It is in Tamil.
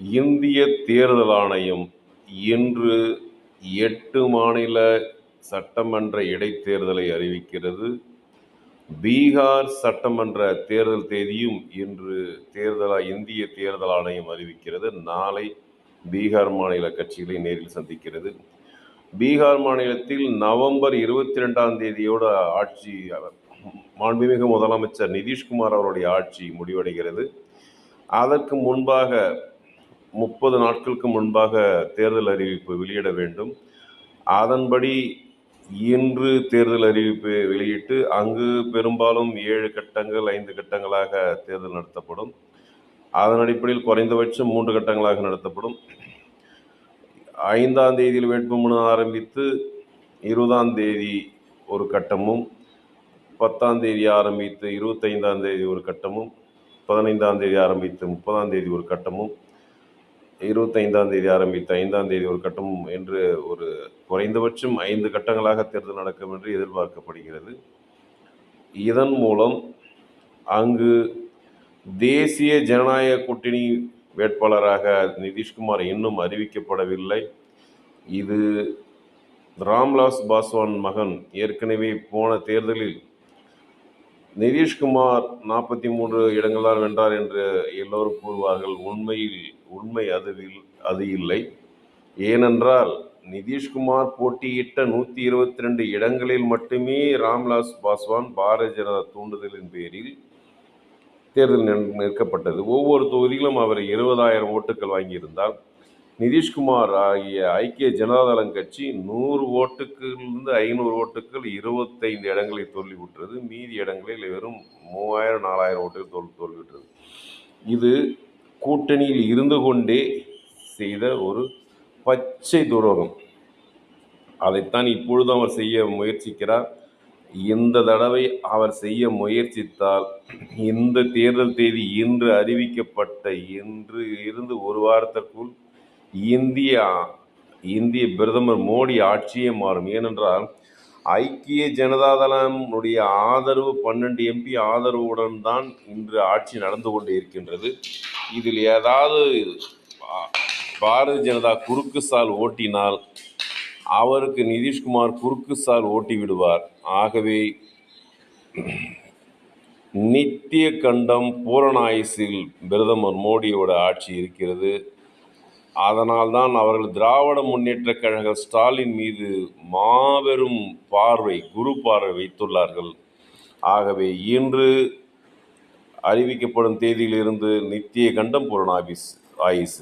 இந்திய தேர்தல் ஆணையம் இன்று எட்டு மாநில சட்டமன்ற இடைத்தேர்தலை அறிவிக்கிறது. பீகார் சட்டமன்ற தேர்தல் தேதியும் இன்று தேர்தல் இந்திய தேர்தல் ஆணையம் அறிவிக்கிறது. நாளை பீகார் மாநில கட்சிகளை நேரில் சந்திக்கிறது. பீகார் மாநிலத்தில் நவம்பர் இருபத்தி ரெண்டாம் தேதியோட ஆட்சி மாண்புமிகு முதலமைச்சர் நிதிஷ்குமார் அவருடைய ஆட்சி முடிவடைகிறது. அதற்கு முன்பாக முப்பது நாட்களுக்கு முன்பாக தேர்தல் அறிவிப்பு வெளியிட வேண்டும். அதன்படி இன்று தேர்தல் அறிவிப்பு வெளியிட்டு அங்கு பெரும்பாலும் ஏழு கட்டங்கள் ஐந்து கட்டங்களாக தேர்தல் நடத்தப்படும். அதன் அடிப்படையில் குறைந்தபட்சம் மூன்று கட்டங்களாக நடத்தப்படும். ஐந்தாம் தேதியில் வேட்புமனு ஆரம்பித்து இருபதாம் தேதி ஒரு கட்டமும் பத்தாம் தேதி ஆரம்பித்து இருபத்தைந்தாம் தேதி ஒரு கட்டமும் பதினைந்தாம் தேதி ஆரம்பித்து முப்பதாம் தேதி ஒரு கட்டமும் இருபத்தைந்தாம் தேதி ஆரம்பித்து ஐந்தாம் தேதி ஒரு கட்டம் என்று ஒரு குறைந்தபட்சம் ஐந்து கட்டங்களாக தேர்தல் நடக்கும் என்று எதிர்பார்க்கப்படுகிறது. இதன் மூலம் அங்கு தேசிய ஜனநாயக கூட்டணி வேட்பாளராக நிதிஷ்குமார் இன்னும் அறிவிக்கப்படவில்லை. இது ராம்லாஸ் பாஸ்வான் மகன் ஏற்கனவே போன தேர்தலில் நிதிஷ்குமார் நாற்பத்தி மூன்று இடங்களால் வென்றார் என்று எல்லோரும் கூறுவார்கள். உண்மையில் உண்மை அதுவில் அது இல்லை. ஏனென்றால் நிதிஷ்குமார் போட்டியிட்ட நூற்றி இருபத்தி ரெண்டு இடங்களில் மட்டுமே ராம்விலாஸ் பாஸ்வான் பாரதிய ஜனதா தூண்டுதலின் பேரில் தேர்தல் நிற்கப்பட்டது. ஒவ்வொரு தொகுதியிலும் அவர் இருபதாயிரம் ஓட்டுகள் வாங்கியிருந்தால் நிதிஷ்குமார் ஆகிய ஐக்கிய ஜனதாதளம் கட்சி நூறு ஓட்டுக்கிலிருந்து ஐநூறு ஓட்டுகள் இருபத்தைந்து இடங்களை தோல்விவிட்டது மீதி இடங்களில் வெறும் மூவாயிரம் நாலாயிரம் ஓட்டுகள் தோல் தோல்விவிட்டது இது கூட்டணியில் இருந்து கொண்டே செய்த ஒரு பச்சை துரோகம். அதைத்தான் இப்பொழுது அவர் செய்ய முயற்சிக்கிறார். இந்த தடவை அவர் செய்ய முயற்சித்தால் இந்த தேர்தல் தேதி இன்று அறிவிக்கப்பட்ட இன்று இருந்து ஒரு வாரத்திற்குள் இந்தியா இந்திய பிரதமர் மோடி ஆட்சியே மாறும். ஏனென்றால் ஐக்கிய ஜனதாதளமுடைய ஆதரவு பன்னெண்டு எம்பி ஆதரவுடன் தான் இன்று ஆட்சி நடந்து கொண்டு இருக்கின்றது. இதில் ஏதாவது பாரதிய ஜனதா குறுக்கு சால் ஓட்டினால் அவருக்கு நிதிஷ்குமார் குறுக்கு சால் ஓட்டி விடுவார். ஆகவே நித்திய கண்டம் பூரணாயுசில் பிரதமர் மோடியோட ஆட்சி இருக்கிறது. அதனால்தான் அவர்கள் திராவிட முன்னேற்ற கழக ஸ்டாலின் மீது மாபெரும் பார்வை குரு பார்வை வைத்துள்ளார்கள். ஆகவே இன்று அறிவிக்கப்படும் தேதியிலிருந்து நித்திய கண்டம் பூரண ஆபீஸ் ஆயுசு.